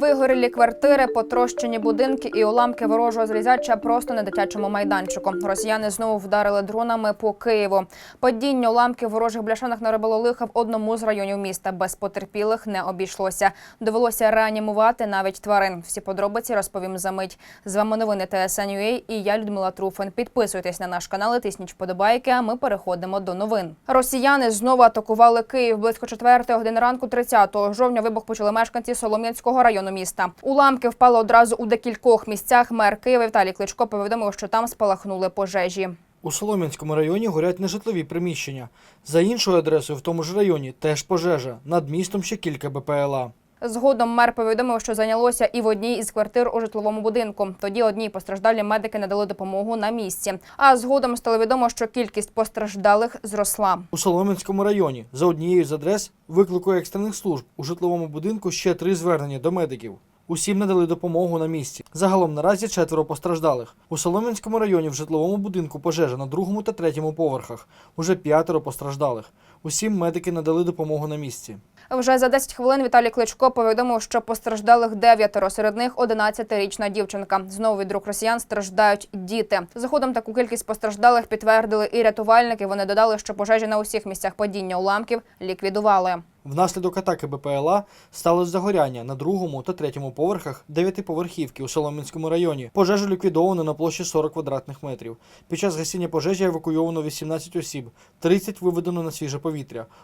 Вигорілі квартири, потрощені будинки і уламки ворожого зрізача просто на дитячому майданчику. Росіяни знову вдарили дронами по Києву. Падіння уламків ворожих бляшанок наробило лиха в одному з районів міста. Без потерпілих не обійшлося. Довелося реанімувати навіть тварин. Всі подробиці розповім за мить. З вами новини ТСН.UA і я Людмила Труфин. Підписуйтесь на наш канал, тисніть вподобайки. А ми переходимо до новин. Росіяни знову атакували Київ близько 4 години ранку, 30 жовтня. Вибух почали мешканці Солом'янського району міста. Уламки впали одразу у декількох місцях. Мер Києва Віталій Кличко повідомив, що там спалахнули пожежі. У Солом'янському районі горять нежитлові приміщення. За іншою адресою в тому ж районі теж пожежа. Над містом ще кілька БПЛА. Згодом мер повідомив, що зайнялося і в одній із квартир у житловому будинку. Тоді одній постраждалі медики надали допомогу на місці. А згодом стало відомо, що кількість постраждалих зросла. У Солом'янському районі за однією з адрес виклику екстрених служб у житловому будинку ще три звернення до медиків. Усім надали допомогу на місці. Загалом наразі четверо постраждалих. У Солом'янському районі в житловому будинку пожежа на другому та третьому поверхах. Уже п'ятеро постраждалих. Усім медики надали допомогу на місці. Вже за 10 хвилин Віталій Кличко повідомив, що постраждалих дев'ятеро. Серед них 11-річна дівчинка. Знову від рук росіян страждають діти. Згодом таку кількість постраждалих підтвердили і рятувальники. Вони додали, що пожежі на усіх місцях падіння уламків ліквідували. Внаслідок атаки БПЛА сталося загоряння на другому та третьому поверхах дев'ятиповерхівки у Солом'янському районі. Пожежу ліквідовано на площі 40 квадратних метрів. Під час гасіння пожежі евакуйовано 18 осіб, 30 виведено на свіже повітря.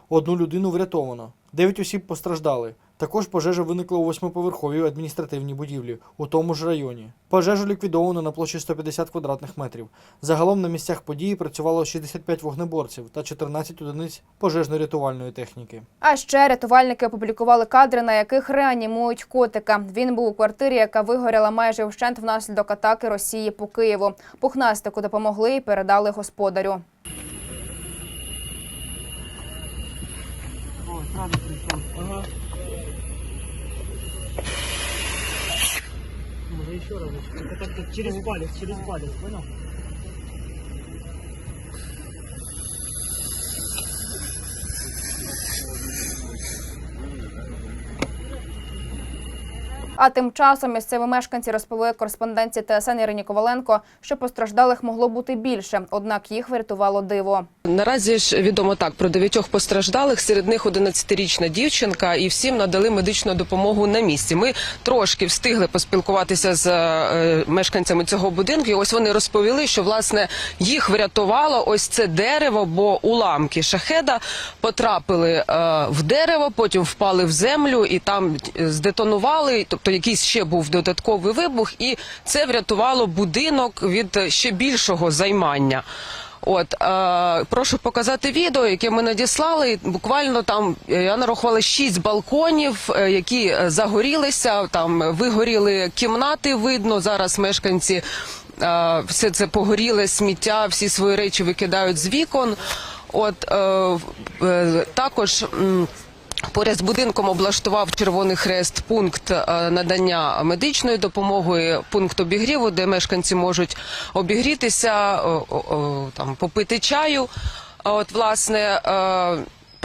Одну людину врятовано. 9 осіб постраждали. Також пожежа виникла у восьмиповерховій адміністративній будівлі у тому ж районі. Пожежу ліквідовано на площі 150 квадратних метрів. Загалом на місцях події працювало 65 вогнеборців та 14 одиниць пожежно-рятувальної техніки. А ще рятувальники опублікували кадри, на яких реанімують котика. Він був у квартирі, яка вигоріла майже вщент внаслідок атаки Росії по Києву. Пухнастику допомогли і передали господарю. Можно еще раз. Это как-то через палец, через палец, понял? А тим часом місцеві мешканці розповіли кореспонденції ТСН Ірині Коваленко, що постраждалих могло бути більше, однак їх врятувало диво. Наразі ж відомо так про дев'ятьох постраждалих. Серед них 11-річна дівчинка, і всім надали медичну допомогу на місці. Ми трошки встигли поспілкуватися з е, мешканцями цього будинку. І ось вони розповіли, що власне їх врятувало ось це дерево, бо уламки шахеда потрапили е, в дерево, потім впали в землю і там е, здетонували. Тобто якийсь ще був додатковий вибух, і це врятувало будинок від ще більшого займання. От е, прошу показати відео, яке ми надіслали. Буквально там е, я нарахувала шість балконів, е, які е, загорілися. Там вигоріли кімнати. Видно зараз мешканці. е, Все це погоріле сміття, всі свої речі викидають з вікон. От е, е, також. м, Поряд з будинком облаштував Червоний Хрест пункт е, надання медичної допомоги, пункт обігріву, де мешканці можуть обігрітися, о, там попити чаю. От власне.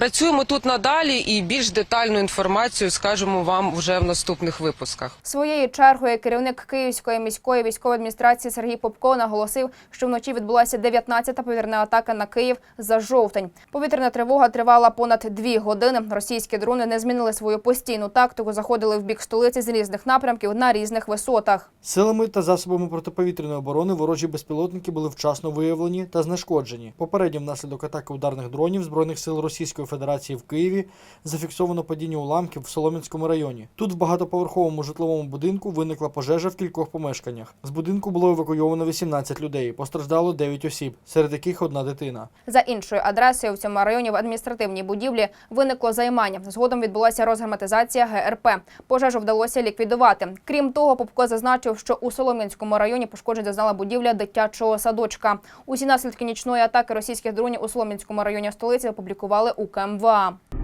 Працюємо тут надалі і більш детальну інформацію скажемо вам вже в наступних випусках. Своєю чергою керівник Київської міської військової адміністрації Сергій Попко наголосив, що вночі відбулася 19-та повітряна атака на Київ за жовтень. Повітряна тривога тривала понад дві години. Російські дрони не змінили свою постійну тактику, заходили в бік столиці з різних напрямків на різних висотах. Силами та засобами протиповітряної оборони ворожі безпілотники були вчасно виявлені та знешкоджені. Попередньо внаслідок атаки ударних дронів збройних сил Російської Федерації в Києві зафіксовано падіння уламків в Солом'янському районі. Тут в багатоповерховому житловому будинку виникла пожежа в кількох помешканнях. З будинку було евакуйовано 18 людей. Постраждало 9 осіб, серед яких одна дитина. За іншою адресою в цьому районі в адміністративній будівлі виникло займання. Згодом відбулася розгерметизація ГРП. Пожежу вдалося ліквідувати. Крім того, Попко зазначив, що у Солом'янському районі пошкоджень зазнала будівля дитячого садочка. Усі наслідки нічної атаки російських дронів у Солом'янському районі столиці опублікували у КМВА.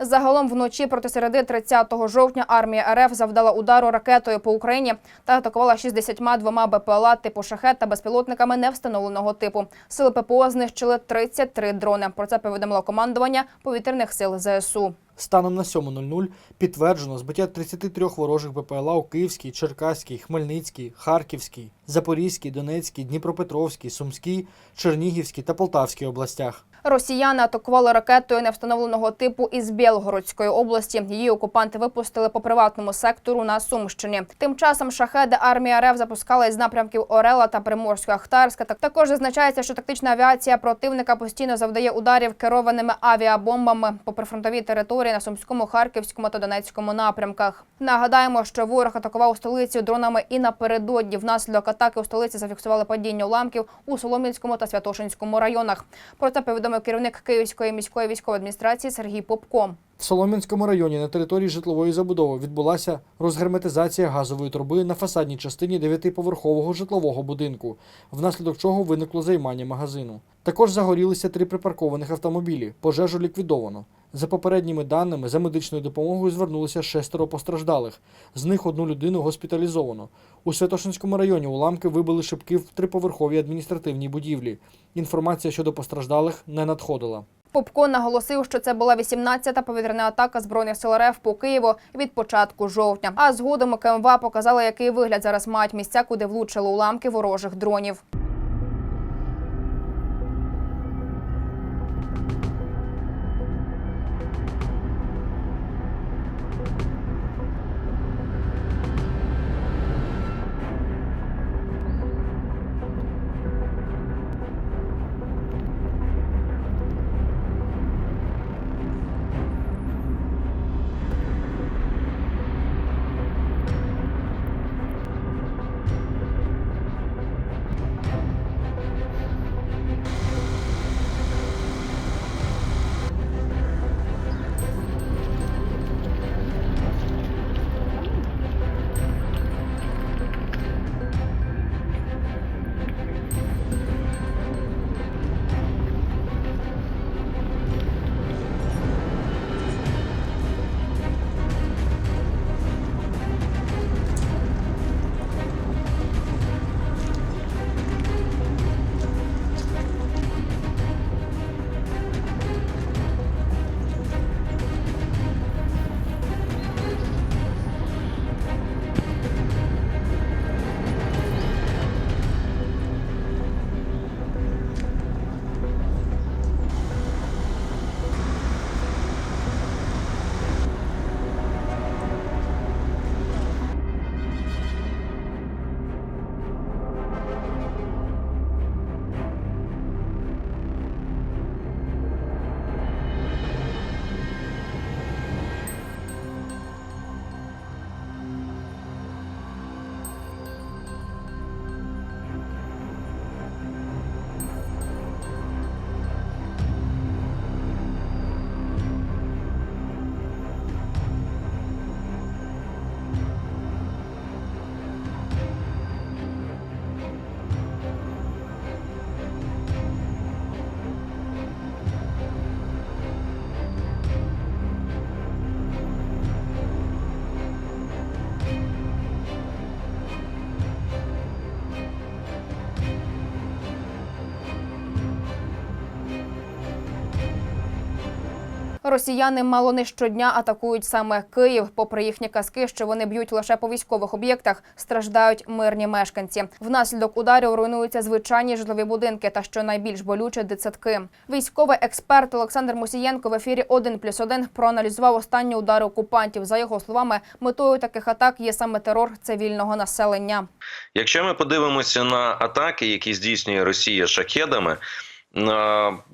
Загалом вночі проти середи 30 жовтня армія РФ завдала удару ракетою по Україні та атакувала 62 БПЛА типу шахет та безпілотниками невстановленого типу. Сили ППО знищили 33 дрони. Про це повідомило командування повітряних сил ЗСУ. Станом на 7.00 підтверджено збиття 33 ворожих БПЛА у Київській, Черкаській, Хмельницькій, Харківській, Запорізькій, Донецькій, Дніпропетровській, Сумській, Чернігівській та Полтавській областях. Росіяни атакували ракетою невстановленого типу із Білгородської області. Її окупанти випустили по приватному сектору на Сумщині. Тим часом шахеди армія РФ запускала із напрямків Орела та Приморсько-Ахтарська. Також зазначається, що тактична авіація противника постійно завдає ударів керованими авіабомбами по прифронтовій території на Сумському, Харківському та Донецькому напрямках. Нагадаємо, що ворог атакував столицю дронами і напередодні. Внаслідок атаки у столиці зафіксували падіння уламків у Солом'янському та Святошинському районах. Про це повідомив керівник Київської міської військової адміністрації Сергій Попко. В Солом'янському районі на території житлової забудови відбулася розгерметизація газової труби на фасадній частині дев'ятиповерхового житлового будинку, внаслідок чого виникло займання магазину. Також загорілися три припаркованих автомобілі. Пожежу ліквідовано. За попередніми даними, за медичною допомогою звернулися шестеро постраждалих. З них одну людину госпіталізовано. У Святошинському районі уламки вибили шибки в триповерховій адміністративній будівлі. Інформація щодо постраждалих не надходила. Попко наголосив, що це була 18-та повітряна атака збройних сил РФ по Києву від початку жовтня. А згодом КМВА показали, який вигляд зараз мають місця, куди влучили уламки ворожих дронів. Росіяни мало не щодня атакують саме Київ. Попри їхні казки, що вони б'ють лише по військових об'єктах, страждають мирні мешканці. Внаслідок ударів руйнуються звичайні житлові будинки та що найбільш болюче дитсадки. Військовий експерт Олександр Мусієнко в ефірі «1 плюс 1» проаналізував останні удари окупантів. За його словами, метою таких атак є саме терор цивільного населення. Якщо ми подивимося на атаки, які здійснює Росія шахедами,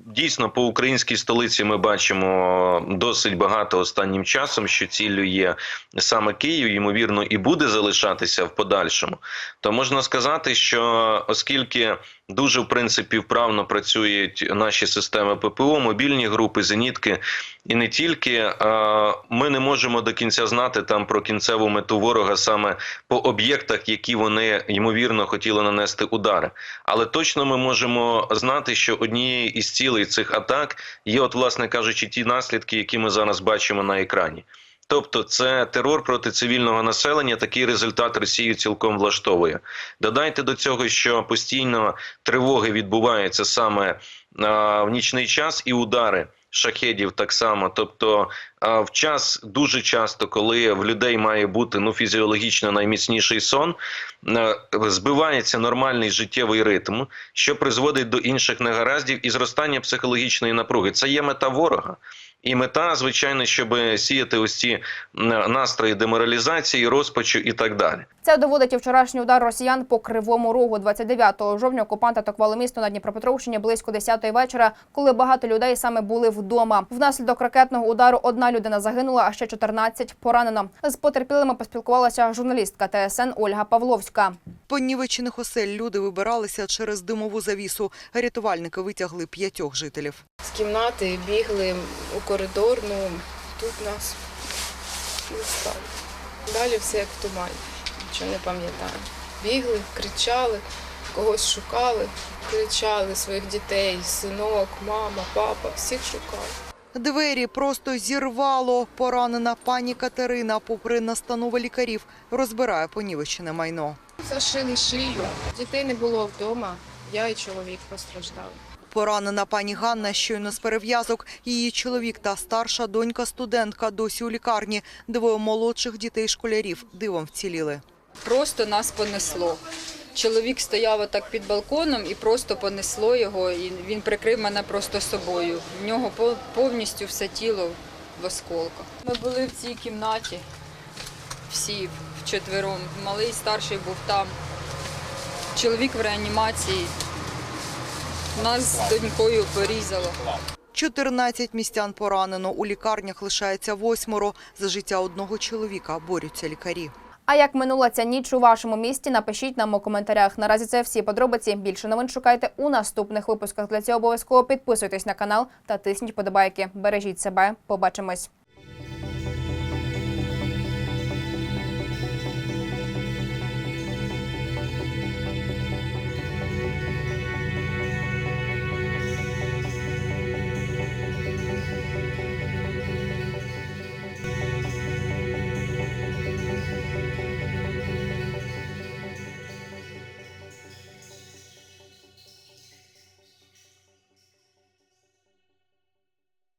дійсно по українській столиці ми бачимо досить багато останнім часом, що ціллю є саме Київ, ймовірно, і буде залишатися в подальшому. То можна сказати, що оскільки Дуже в принципі вправно працюють наші системи ППО, мобільні групи, зенітки і не тільки. Ми не можемо до кінця знати там про кінцеву мету ворога саме по об'єктах, які вони ймовірно хотіли нанести удари. Але точно ми можемо знати, що однією із цілей цих атак є, от, власне кажучи, ті наслідки, які ми зараз бачимо на екрані. Тобто, це терор проти цивільного населення. Такий результат Росію цілком влаштовує. Додайте до цього, що постійно тривоги відбуваються саме в нічний час і удари. Шахедів так само, тобто в час дуже часто, коли в людей має бути ну фізіологічно найміцніший сон, е, збивається нормальний життєвий ритм, що призводить до інших негараздів і зростання психологічної напруги. Це є мета ворога. І мета, звичайно, щоб сіяти ось ці настрої деморалізації, розпачу і так далі. Це доводить і вчорашній удар росіян по кривому рогу. 29 жовтня окупанти атакували місто на Дніпропетровщині близько 10-ї вечора, коли багато людей саме були вдома. Внаслідок ракетного удару одна людина загинула, а ще 14 поранено. З потерпілими поспілкувалася журналістка ТСН Ольга Павловська. Понівечених осель люди вибиралися через димову завісу. Рятувальники витягли п'ятьох жителів. з кімнати бігли у коридор, ну тут нас не стало. Далі все як в тумані, нічого не пам'ятаю. Бігли, кричали, когось шукали, кричали своїх дітей, синок, мама, папа, всіх шукали. Двері просто зірвало. Поранена пані Катерина, попри настанови лікарів, розбирає понівечене майно. Зашили шию. Дітей не було вдома, я і чоловік постраждали. Поранена пані Ганна щойно з перев'язок. Її чоловік та старша донька-студентка досі у лікарні. Двоє молодших дітей-школярів дивом вціліли. Просто нас понесло. Чоловік стояв отак під балконом і просто понесло його, і він прикрив мене просто собою. В нього пов- повністю все тіло в осколках. Ми були в цій кімнаті, всі вчетвером. Малий старший був там. Чоловік в реанімації. Нас з донькою порізало. 14 містян поранено. У лікарнях лишається восьмеро. За життя одного чоловіка борються лікарі. А як минула ця ніч у вашому місті? Напишіть нам у коментарях. Наразі це всі подробиці. Більше новин шукайте у наступних випусках. Для цього обов'язково підписуйтесь на канал та тисніть подобайки. Бережіть себе. Побачимось.